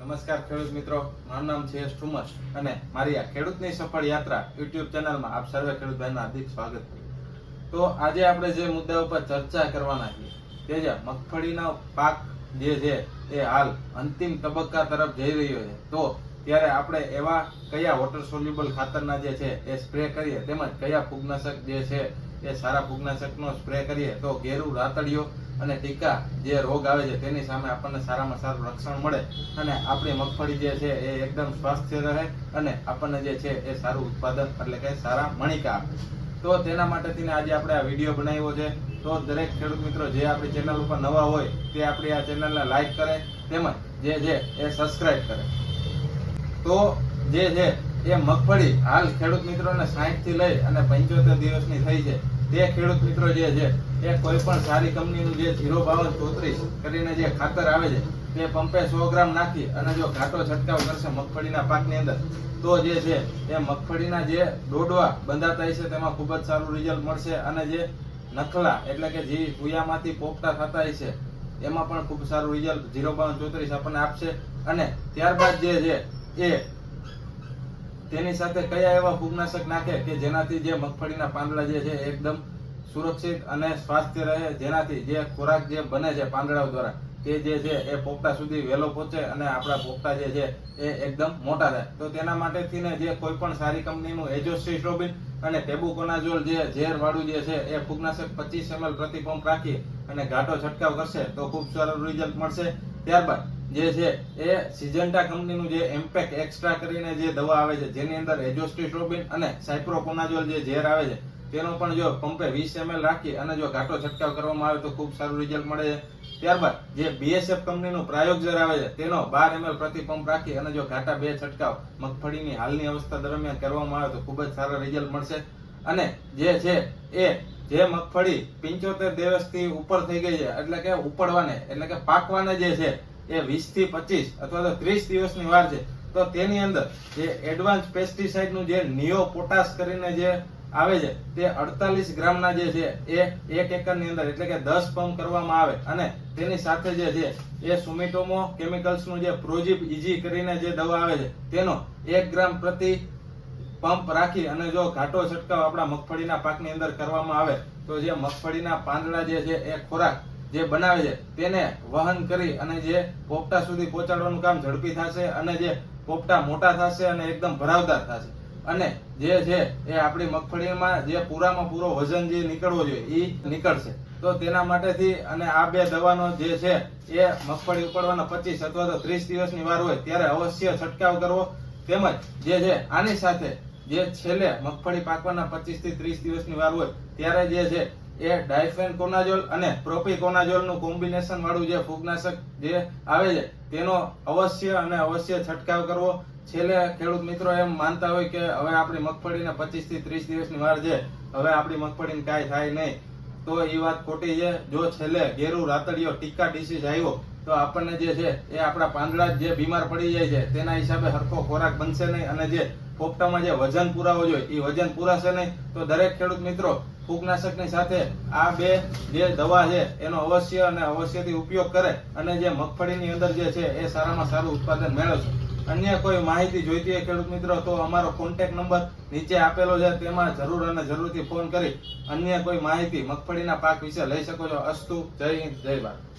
નમસ્કાર ખેડૂત મિત્રો, મારું નામ છે યશ અને મારી આ ખેડૂતની સફળ યાત્રા યુટ્યુબ ચેનલમાં આપ સર્વે ખેડૂત ભાઈનું હાર્દિક સ્વાગત છે. તો આજે આપણે જે મુદ્દા ઉપર ચર્ચા કરવાના છીએ તે છે મગફળીનો પાક જે છે એ હાલ અંતિમ તબક્કા તરફ જઈ રહ્યો છે. તો ત્યારે આપણે એવા કયા વોટર સોલ્યુબલ ખાતરના જે છે એ સ્પ્રે કરીએ તેમજ કયા ફૂગનાશક જે છે એ સારા ફૂગનાશકનો સ્પ્રે કરીએ તો ઘેરું રાતડીઓ અને ટીકા જે રોગ આવે છે, તેની સામે આપણને સારામાં સારું રક્ષણ મળે અને આપણી મગફળી જે છે, એ એકદમ સ્વાસ્થ્ય રહે અને આપણને જે છે, એ સારું ઉત્પાદન એટલે કે સારા મણિકા આપે. તો તેના માટે થઈને આજે આપણે આ વીડિયો બનાવ્યો છે. તો દરેક ખેડૂત મિત્રો, જે આપણી ચેનલ ઉપર નવા હોય, તે આપણી આ ચેનલને લાઈક કરે, તેમજ જે છે, એ સબસ્ક્રાઈબ કરે. તો જે છે, એ મગફળી હાલ ખેડૂત મિત્રોને 60 લઈ અને પંચોતેર દિવસની થઈ છે. તે ખેડૂત મિત્રો જે છે એ કોઈ પણ સારી કંપનીનું જે ઝીરો બાવન ચોત્રીસ કરીને જે ખાતર આવે છે તે પંપે સો ગ્રામ નાખી અને જો ઘાટો છંટકાવ કરશે મગફળીના પાકની અંદર, તો જે છે, એ મગફળીના જે ડોડવા બંધાતા હશે તેમાં ખૂબ જ સારું રિઝલ્ટ મળશે અને જે નખલા એટલે કે જે ભૂયામાંથી પોપટા થતા હશે એમાં પણ ખૂબ સારું રિઝલ્ટ ઝીરો બાવન ચોત્રીસ આપણને આપશે. અને ત્યારબાદ જે છે, એ તેની સાથે કયા એવા ફૂગનાશક નાખે કે જેનાથી જે મગફળીના પાંદડા જે છે એકદમ સુરક્ષિત અને સ્વાસ્થ્ય રહે જેનાથી જે ખોરાક જે બને છે પાંદડાઓ દ્વારા, તે જે છે એ પોપટા સુધી વહેલો પહોંચે અને આપણા પોપટા જે છે એ એકદમ મોટા થાય તો તેના માટેથી ને જે કોઈ પણ સારી કંપનીનું એજોસ્ટ્રીસ્ટ્રોબિન અને ટેબુકોનાઝોલ જે ઝેરવાળું જે છે એ ફૂગનાશક પચીસ ml પ્રતિ પંપ રાખી અને ઘાટો છંટકાવ કરશે તો ખૂબ સારું રિઝલ્ટ મળશે. ત્યારબાદ જે છે એ સિજન્ટા કંપનીનું જે એમ્પેક એક્સ્ટ્રા કરીને જે દવા આવે છે, જેની અંદર એજોસ્ટ્રીસ્ટ્રોબિન અને સાઇપ્રોકોનાઝોલ જે ઝેર આવે છે તેનો પણ જો પંપે વીસ એમએલ રાખી અને જો ઘાટો છંટકાવ કરવામાં આવે તો ખૂબ સારું રિઝલ્ટ મળે છે. ત્યારબાદ જે બીએસએફ કંપનીનું પ્રાયોગજર આવે છે, તેનો બાર એમએલ પ્રતિ પંપ રાખી અને જો ઘાટા બે છંટકાવ મગફળીની હાલની અવસ્થા દરમિયાન કરવામાં આવે તો ખૂબ જ સારા રિઝલ્ટ મળશે. અને જે છે એ, જે મગફળી પિંચોતેર દિવસથી ઉપર થઈ ગઈ છે, એટલે કે ઉપડવાને, એટલે કે પાકવાને જે છે એ વીસથી પચીસ અથવા તો ત્રીસ દિવસની વાર છે. તો તેની અંદર જે એડવાન્સ પેસ્ટિસાઇડનું જે નિયો પોટાશ કરીને જે આવે છે. તે અડતાલીસ ગ્રામના જે છે, એ એક એકરની અંદર એટલે કે દસ પંપ કરવામાં આવે અને તેની સાથે જે છે, એ સુમિટોમો કેમિકલ્સનું જે પ્રોજીપ ઇજી કરીને જે દવા આવે છે, તેનો એક ગ્રામ પ્રતિ પંપ રાખી અને જો ઘાટો છંટકાવ આપણા મગફળીના પાકની અંદર કરવામાં આવે, તો જે મગફળીના પાંદડા જે છે, એ ખોરાક જે બનાવે છે, તેને વહન કરી અને જે પોપટા સુધી પહોંચાડવાનું કામ ઝડપી થશે અને જે પોપટા મોટા થશે અને એકદમ ભરાવદાર થશે. અને જે છે એ આપણી મગફળીમાં જે પૂરામાં પૂરો વજન જે નીકળવો જોઈએ એ નીકળશે. તો તેના માટેથી અને આ બે દવાનો જે છે, એ મગફળી ઉપાડવાના પચીસ અથવા તો ત્રીસ દિવસની વાર હોય ત્યારે અવશ્ય છંટકાવ કરવો. તેમજ જે છે, આની સાથે જે છેલ્લે મગફળી પાકવાના પચીસથી ત્રીસ દિવસની વાર હોય, ત્યારે જે છે એ ડાયફેનકોનાઝોલ અને પ્રોપિકોનાઝોલનું કોમ્બિનેશન વાળું જે ફૂગનાશક જે આવે છે, તેનો અવશ્ય અને અવશ્ય છંટકાવ કરવો. છેલ્લે ખેડૂત મિત્રો એમ માનતા હોય કે હવે આપણી મગફળીને પચીસથી ત્રીસ દિવસની વાર છે, હવે આપણી મગફળીને કાંઈ થાય નહીં. તો એ વાત ખોટી છે. જો છેલ્લે ઘેરું રાતડિયો ટીકા ડિસીઝ આવ્યો, તો આપણને જે છે એ આપણા પાંદડા જે બીમાર પડી જાય છે, તેના હિસાબે હરખો ખોરાક બનશે નહીં અને જે પોપટામાં જે વજન પુરાવો જોઈએ એ વજન પુરાશે નહીં. તો દરેક ખેડૂત મિત્રો ફૂગનાશકની સાથે આ બે જે દવા છે, એનો અવશ્ય અને અવશ્યથી ઉપયોગ કરે અને જે મગફળીની અંદર જે છે, એ સારામાં સારું ઉત્પાદન મેળવશે અન્ય કોઈ માહિતી જોઈતી હોય ખેડૂત મિત્રો, તો અમારો કોન્ટેક્ટ નંબર નીચે આપેલો છે. તેમાં જરૂર અને જરૂરથી ફોન કરી અન્ય કોઈ માહિતી મગફળીના પાક વિશે લઈ શકો છો. અસ્તુ, જય હિન્દ, જય ભારત.